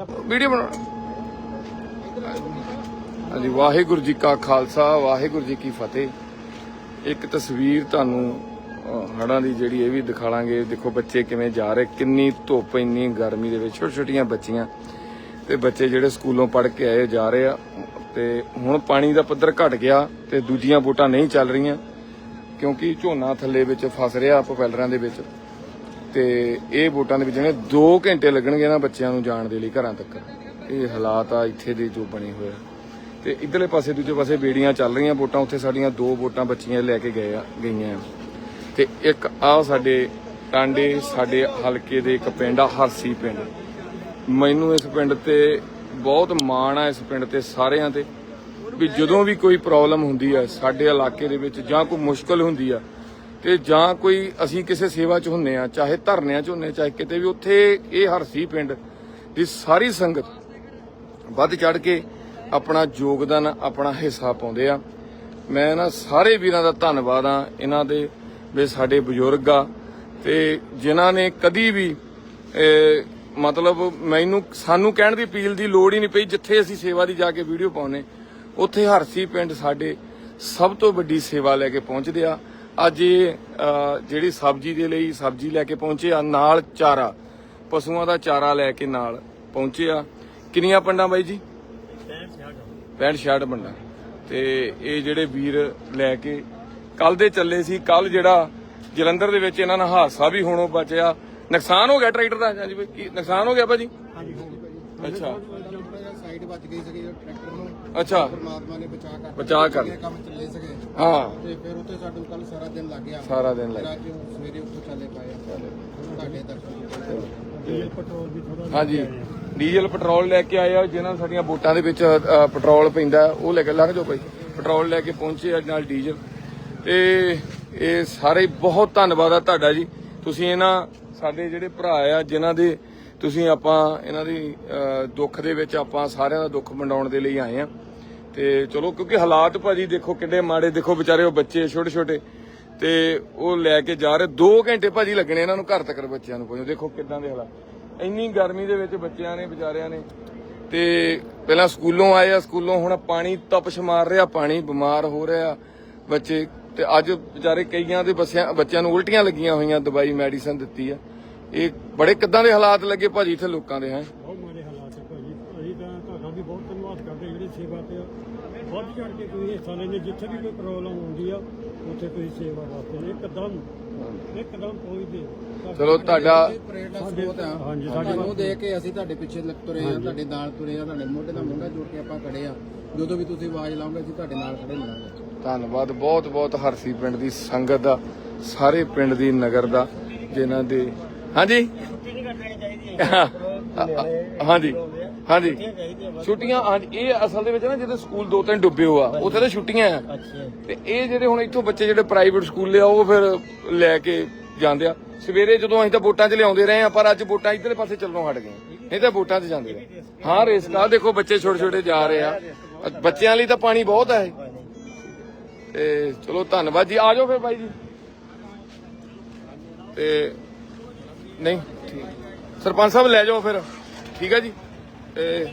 Video ਬਣਾ ਹਾਂਜੀ ਵਾਹਿਗੁਰੂ ਜੀ ਕਾ ਖਾਲਸਾ ਵਾਹਿਗੁਰੂ ਜੀ ਕੀ ਫਤਿਹ। ਇੱਕ ਤਸਵੀਰ ਤੁਹਾਨੂੰ ਅਹ, ਦੀ ਜਿਹੜੀ ਇਹ ਵੀ ਦਿਖਾਵਾਂਗੇ ਦੇਖੋ ਬੱਚੇ ਕਿਵੇਂ ਜਾ ਰਹੇ ਕਿੰਨੀ ਧੁੱਪ ਇੰਨੀ ਗਰਮੀ ਦੇ ਵਿੱਚ ਛੋਟੀਆਂ ਛੋਟੀਆਂ ਬੱਚੀਆਂ। ਤੇ ਬੱਚੇ ਜਿਹੜੇ ਸਕੂਲੋਂ ਪੜ੍ਹ ਕੇ ਆਏ ਜਾ ਰਹੇ ਆ। ਤੇ ਹੁਣ ਪਾਣੀ ਦਾ ਪੱਧਰ ਘਟ ਗਿਆ ਤੇ ਦੂਜੀਆਂ ਬੋਟਾਂ ਨਹੀਂ ਚੱਲ ਰਹੀਆਂ ਕਿਉਂਕਿ ਝੋਨਾ ਥੱਲੇ ਵਿੱਚ ਫਸ ਰਿਹਾ ਪ੍ਰੋਪੈਲਰਾਂ ਦੇ ਵਿੱਚ। ਤੇ ਇਹ ਵੋਟਾਂ ਦੇ ਵਿੱਚ ਜਿਹੜੇ 2 ਘੰਟੇ ਲੱਗਣਗੇ ਨਾ ਬੱਚਿਆਂ ਨੂੰ ਜਾਣ ਦੇ ਲਈ ਘਰਾਂ ਤੱਕ। ਇਹ ਹਾਲਾਤ ਆ ਇੱਥੇ ਦੇ ਜੋ ਬਣੇ ਹੋਏ ਆ। ਤੇ ਇਧਰਲੇ ਪਾਸੇ ਦੂਜੇ ਪਾਸੇ ਬੇੜੀਆਂ ਚੱਲ ਰਹੀਆਂ ਵੋਟਾਂ, ਉੱਥੇ ਸਾਡੀਆਂ ਦੋ ਵੋਟਾਂ ਬੱਚੀਆਂ ਲੈ ਕੇ ਗਏ ਆ, ਗਈਆਂ ਆ। ਤੇ ਇੱਕ ਆ ਸਾਡੇ ਟਾਂਡੇ, ਸਾਡੇ ਹਲਕੇ ਦੇ ਇੱਕ ਪਿੰਡ ਆ, ਹਰਸੀ ਪਿੰਡ। ਮੈਨੂੰ ਇਸ ਪਿੰਡ ਤੇ ਬਹੁਤ ਮਾਣ ਆ, ਇਸ ਪਿੰਡ ਤੇ ਸਾਰਿਆਂ ਤੇ, ਵੀ ਜਦੋਂ ਵੀ ਕੋਈ ਪ੍ਰੋਬਲਮ ਹੁੰਦੀ ਆ, ਸਾਡੇ ਇਲਾਕੇ ਦੇ ਵਿੱਚ ਜਾਂ ਕੋਈ ਮੁਸ਼ਕਲ ਹੁੰਦੀ ਆ ਤੇ ਜਾਂ ਕੋਈ ਅਸੀਂ ਕਿਸੇ ਸੇਵਾ 'ਚ ਹੁੰਨੇ ਆ, ਚਾਹੇ ਧਰਨਿਆਂ 'ਚ ਹੁੰਨੇ ਚਾਹੇ ਕਿਤੇ ਵੀ, ਉੱਥੇ ਇਹ ਹਰਸੀ ਪਿੰਡ ਦੀ ਸਾਰੀ ਸੰਗਤ ਵੱਧ ਚੜ ਕੇ ਆਪਣਾ ਯੋਗਦਾਨ, ਆਪਣਾ ਹਿੱਸਾ ਪਾਉਂਦੇ ਆ। ਮੈਂ ਨਾ ਸਾਰੇ ਵੀਰਾਂ ਦਾ ਧੰਨਵਾਦ ਆ, ਇਹਨਾਂ ਦੇ ਵੀ ਸਾਡੇ ਬਜ਼ੁਰਗ ਆ, ਤੇ ਜਿਨ੍ਹਾਂ ਨੇ ਕਦੀ ਵੀ ਮਤਲਬ ਮੈਨੂੰ, ਸਾਨੂੰ ਕਹਿਣ ਦੀ ਅਪੀਲ ਦੀ ਲੋੜ ਹੀ ਨਹੀਂ ਪਈ, ਜਿੱਥੇ ਅਸੀਂ ਸੇਵਾ ਦੀ ਜਾ ਕੇ ਵੀਡੀਓ ਪਾਉਨੇ ਉੱਥੇ ਹਰਸੀ ਪਿੰਡ ਸਾਡੇ ਸਭ ਤੋਂ ਵੱਡੀ ਸੇਵਾ ਲੈ ਕੇ ਪਹੁੰਚਦੇ ਆ। ਅੱਜ ਇਹ ਜਿਹੜੀ ਸਬਜ਼ੀ ਦੇ ਲਈ ਸਬਜ਼ੀ ਲੈ ਕੇ ਪਹੁੰਚੇ ਆ ਨਾਲ ਚਾਰਾ। ਪਸ਼ੂਆਂ ਦਾ ਚਾਰਾ ਲੈ ਕੇ ਨਾਲ ਪਹੁੰਚੇ ਆ। ਕਿੰਨੀਆਂ ਪੰਡਾਂ ਬਾਈ ਜੀ? 65 66 ਬੰਦਾ ਤੇ ਇਹ ਜਿਹੜੇ ਵੀਰ ਲੈ ਕੇ ਕੱਲ ਦੇ ਚੱਲੇ ਸੀ ਕੱਲ ਜਿਹੜਾ ਜਲੰਧਰ ਦੇ ਵਿੱਚ ਇਹਨਾਂ ਨਾਲ ਹਾਦਸਾ ਵੀ ਹੋਣੋਂ ਬਚਿਆ। ਨੁਕਸਾਨ ਹੋ ਗਿਆ ਟਰੈਕਟਰ ਦਾ? ਹਾਂਜੀ ਬਈ ਕੀ ਨੁਕਸਾਨ ਹੋ ਗਿਆ ਭਾਜੀ? ਹਾਂਜੀ ਅੱਛਾ। ਸਾਈਡ ਵੱਜ ਗਈ ਸੀਗੀ ਟਰੈਕਟਰ ਨੂੰ। ਅੱਛਾ। ਪਰਮਾਤਮਾ ਨੇ ਬਚਾ ਕਰ ਬਚਾ ਕਰ ਇਹ ਕੰਮ ਚੱਲੇ ਸੀਗੇ। ਹਾਂ। ਤੇ ਫਿਰ ਉੱਥੇ ਸਾਨੂੰ ਕੱਲ ਸਾਰਾ ਦਿਨ ਲੱਗ ਗਿਆ। ਸਾਰਾ ਦਿਨ ਲੱਗ ਫਿਰ ਅੱਜ ਸਵੇਰੇ ਉੱਥੋਂ ਚੱਲੇ ਪਾਏ ਤੁਹਾਡੇ ਦਰਸ਼ਨ ਡੀਜ਼ਲ ਪੈਟਰੋਲ ਵੀ ਥੋੜਾ ਹਾਂਜੀ। ਡੀਜ਼ਲ ਪੈਟਰੋਲ ਲੈ ਕੇ ਆਏ ਆ ਜਿਨ੍ਹਾਂ ਸਾਡੀਆਂ ਵੋਟਾਂ ਦੇ ਵਿੱਚ ਅ, ਪੈਟਰੋਲ ਪੈਂਦਾ ਉਹ ਲੈ ਕੇ ਲੰਘ ਜਾਓ ਭਾਈ। ਪੈਟਰੋਲ ਲੈ ਕੇ ਪਹੁੰਚੇ ਆ ਨਾਲ ਡੀਜ਼ਲ। ਤੇ ਇਹ ਸਾਰੇ ਬਹੁਤ ਧੰਨਵਾਦ ਆ ਤੁਹਾਡਾ ਜੀ। ਤੁਸੀਂ ਇਹਨਾਂ ਸਾਡੇ ਜਿਹੜੇ ਭਰਾ ਆ ਜਿਨ੍ਹਾਂ ਦੇ ਤੁਸੀਂ ਆਪਾਂ ਇਹਨਾਂ ਦੀ ਦੁੱਖ ਦੇ ਵਿੱਚ ਆਪਾਂ ਸਾਰਿਆਂ ਦਾ ਦੁੱਖ ਵੰਡਾਉਣ ਦੇ ਲਈ ਆਏ ਆ ਤੇ ਚਲੋ, ਕਿਉਂਕਿ ਹਾਲਾਤ ਭਾਜੀ ਦੇਖੋ ਕਿੰਨੇ ਮਾੜੇ। ਦੇਖੋ ਵਿਚਾਰੇ ਉਹ ਬੱਚੇ ਛੋਟੇ ਛੋਟੇ ਤੇ ਉਹ ਲੈ ਕੇ ਜਾ ਰਹੇ। 2 ਘੰਟੇ ਭਾਜੀ ਲੱਗਣੇ ਇਹਨਾਂ ਨੂੰ ਘਰ ਤੱਕ ਬੱਚਿਆਂ ਨੂੰ ਪਹੁੰਚੋ ਦੇਖੋ ਕਿੱਦਾਂ ਦੇ ਹਾਲਾਤ। ਇੰਨੀ ਗਰਮੀ ਦੇ ਵਿੱਚ ਬੱਚਿਆਂ ਨੇ, ਵਿਚਾਰਿਆਂ ਨੇ। ਤੇ ਪਹਿਲਾਂ ਸਕੂਲੋਂ ਆਏ ਆ। ਸਕੂਲੋਂ ਹੁਣ ਪਾਣੀ ਤਪਸ਼ ਮਾਰ ਰਿਹਾ। ਪਾਣੀ ਬਿਮਾਰ ਹੋ ਰਿਹਾ ਬੱਚੇ। ਤੇ ਅੱਜ ਵਿਚਾਰੇ ਕਈਆਂ ਦੇ ਬੱਸਿਆਂ, ਬੱਚਿਆਂ ਨੂੰ ਉਲਟੀਆਂ ਲੱਗੀਆਂ ਹੋਈਆਂ। ਦਵਾਈ ਮੈਡੀਸਨ ਦਿੱਤੀ ਆ। ਇਹ ਬੜੇ ਕਿੱਦਾਂ ਦੇ ਹਾਲਾਤ ਲੱਗੇ ਭਾਜੀ ਇੱਥੇ ਲੋਕਾਂ ਦੇ ਹੈ? ਬਹੁਤ ਮਾੜੇ ਹਾਲਾਤ ਹੈ ਭਾਜੀ। ਅਸੀਂ ਤਾਂ ਤੁਹਾਡਾ ਵੀ ਬਹੁਤ ਧੰਨਵਾਦ ਕਰਦੇ ਜਿਹੜੇ ਸੇਵਾ ਤੇ ਵੱਧ ਚੜ ਕੇ ਤੁਸੀਂ ਹਿੱਸਾ ਲੈਂਦੇ ਜਿੱਥੇ ਵੀ ਕੋਈ ਪ੍ਰੋਬਲਮ ਹੁੰਦੀ ਆ ਉੱਥੇ ਤੁਸੀਂ ਸੇਵਾ ਵਾਸਤੇ ਇੱਕਦਮ ਇੱਕਦਮ ਪਹੁੰਚਦੇ ਚਲੋ ਤੁਹਾਡਾ ਪ੍ਰੇਰਨਾ ਸਰੋਤ ਆ। ਹਾਂਜੀ, ਸਾਡੇ ਤੁਹਾਨੂੰ ਦੇਖ ਕੇ ਅਸੀਂ ਤੁਹਾਡੇ ਪਿੱਛੇ ਲੱਗ ਤੁਰੇ ਆ ਤੁਹਾਡੇ ਨਾਲ ਤੁਰੇ ਆ ਤੁਹਾਡੇ ਮੋਢੇ ਨਾਲ ਮੋਢਾ ਜੋੜ ਕੇ ਆਪਾਂ ਖੜੇ ਆ। ਜਦੋਂ ਵੀ ਤੁਸੀਂ ਆਵਾਜ਼ ਅਸੀਂ ਤੁਹਾਡੇ ਨਾਲ ਖੜੇ ਧੰਨਵਾਦ। ਬਹੁਤ ਬਹੁਤ ਹਰਸੀ ਪਿੰਡ ਦੀ ਸੰਗਤ ਦਾ ਸਾਰੇ ਪਿੰਡ ਦੀ ਨਗਰ ਦਾ ਜਿਨ੍ਹਾਂ ਦੇ ਹਾਂਜੀ। ਹਾਂਜੀ। ਹਾਂਜੀ। ਛੁੱਟੀਆਂ ਇਹ ਅਸਲ ਦੇ ਵਿੱਚ ਨਾ ਜਿਹੜੇ ਸਕੂਲ ਦੋ ਤਿੰਨ ਡੁੱਬੇ ਹੋਆ ਉੱਥੇ ਤਾਂ ਛੁੱਟੀਆਂ ਆ। ਤੇ ਇਹ ਜਿਹੜੇ ਹੁਣ ਇੱਥੋਂ ਬੱਚੇ ਜਿਹੜੇ ਪ੍ਰਾਈਵੇਟ ਸਕੂਲ ਆ ਉਹ ਫਿਰ ਲੈ ਕੇ ਜਾਂਦੇ ਆ। ਸਵੇਰੇ ਜਦੋਂ ਅਸੀਂ ਤਾਂ ਵੋਟਾਂ 'ਚ ਲਿਆਉਂਦੇ ਰਹੇ ਆ ਪਰ ਅੱਜ ਵੋਟਾਂ ਇਧਰਲੇ ਪਾਸੇ ਚੱਲਣੋਂ ਹਟ ਗਏ ਨਹੀਂ ਤਾਂ ਵੋਟਾਂ 'ਚ ਜਾਂਦੇ ਰਹੇ। ਹਾਂ ਰੇਸ ਕਾ। ਦੇਖੋ ਬੱਚੇ ਛੋਟੇ ਛੋਟੇ ਜਾ ਰਹੇ ਆ। ਬੱਚਿਆਂ ਲਈ ਤਾਂ ਪਾਣੀ ਬਹੁਤ ਹੈ ਤੇ ਚਲੋ ਧੰਨਵਾਦ ਜੀ। ਆ ਜਾਓ ਫਿਰ ਬਾਈ ਜੀ। ਤੇ ਨਹੀਂ। ਠੀਕ ਸਰਪੰਚ ਸਾਹਿਬ ਲੈ ਜਾਓ ਫਿਰ। ਠੀਕ ਹੈ ਜੀ। ਤੇ